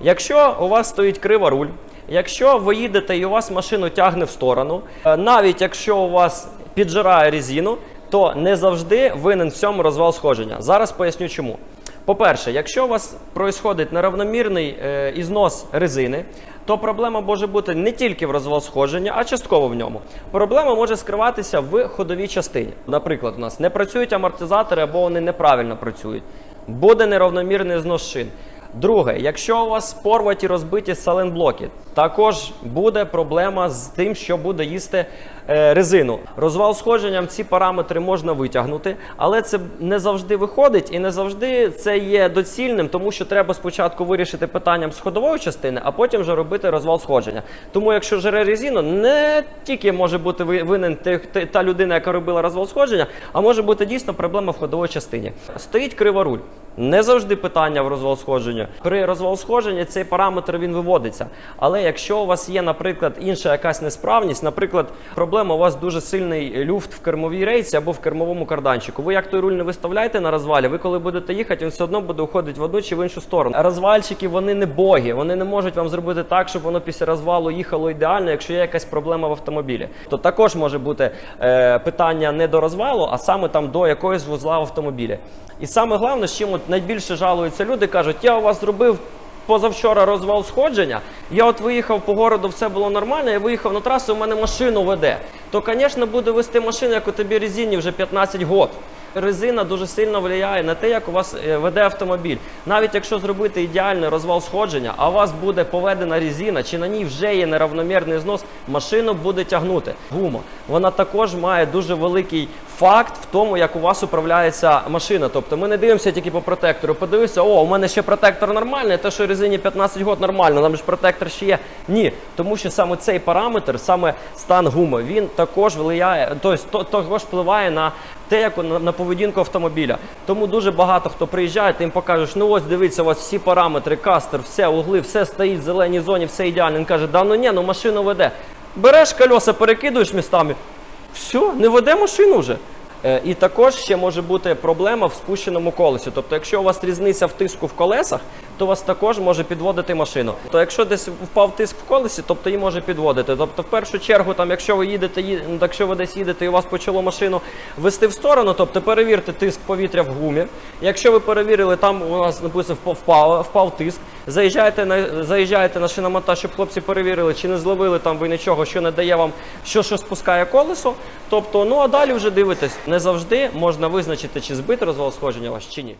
Якщо у вас стоїть крива руль, якщо ви їдете і у вас машину тягне в сторону, е, навіть якщо у вас піджирає резину, то не завжди винен в цьому розвал сходження. Зараз поясню чому. По-перше, якщо у вас происходить неравномірний е, ізнос резини, то проблема може бути не тільки в розвал сходження, а частково в ньому. Проблема може скриватися в ходовій частині. Наприклад, у нас не працюють амортизатори або вони неправильно працюють. Буде неравномірний знос шин. Друге, якщо у вас порваті розбиті саленблоки, також буде проблема з тим, що буде їсти е, резину. Розвал сходженням ці параметри можна витягнути, але це не завжди виходить і не завжди це є доцільним, тому що треба спочатку вирішити питанням з ходової частини, а потім вже робити розвал сходження. Тому якщо жере резину, не тільки може бути ви- винен та людина, яка робила розвал сходження, а може бути дійсно проблема в ходовій частині. Стоїть криворуль. Не завжди питання в розвал сходження. При розвал сходження цей параметр він виводиться. Але якщо у вас є, наприклад, інша якась несправність, наприклад, проблема у вас дуже сильний люфт в кермовій рейці або в кермовому карданчику. Ви як той руль не виставляєте на розвалі, ви коли будете їхати, він все одно буде уходити в одну чи в іншу сторону. Розвальщики вони не боги, вони не можуть вам зробити так, щоб воно після розвалу їхало ідеально, якщо є якась проблема в автомобілі. То також може бути е, питання не до розвалу, а саме там до якогось вузла в автомобілі. І саме головне, з чим от найбільше жалуються люди, кажуть, я у вас зробив позавчора розвал сходження. Я от виїхав по городу, все було нормально. Я виїхав на трасу, у мене машину веде. То, звісно, буде вести машину, як у тобі резині вже 15 років. Резина дуже сильно впливає на те, як у вас е, веде автомобіль. Навіть якщо зробити ідеальний розвал сходження, а у вас буде поведена резина, чи на ній вже є неравномірний знос, машину буде тягнути. Гума. Вона також має дуже великий факт в тому, як у вас управляється машина. Тобто ми не дивимося тільки по протектору. Подивися, о, у мене ще протектор нормальний, те, що резині 15 років нормально, нам ж протектор ще є. Ні, тому що саме цей параметр, саме стан гуми, він також впливає, тобто, також впливає на те, як на, на поведінку автомобіля. Тому дуже багато хто приїжджає, ти їм покажеш, ну ось дивіться, у вас всі параметри, кастер, все, угли, все стоїть в зеленій зоні, все ідеально. Він каже, да ну ні, ну машину веде. Береш кольоса, перекидуєш містами, все, не веде машину вже. Е, І також ще може бути проблема в спущеному колесі. Тобто, якщо у вас різниця в тиску в колесах, то вас також може підводити машину. То якщо десь впав тиск в колесі, тобто її може підводити. Тобто, в першу чергу, там, якщо ви їдете, ну, якщо ви десь їдете і у вас почало машину вести в сторону, тобто перевірте тиск повітря в гумі. Якщо ви перевірили, там у нас написано впав, впав, тиск, заїжджаєте на заїжджаєте на шиномонтаж, щоб хлопці перевірили, чи не зловили там ви нічого, що не дає вам, що, що спускає колесо. Тобто, ну а далі вже дивитесь, не завжди можна визначити, чи збити розвал сходження ваш, чи ні.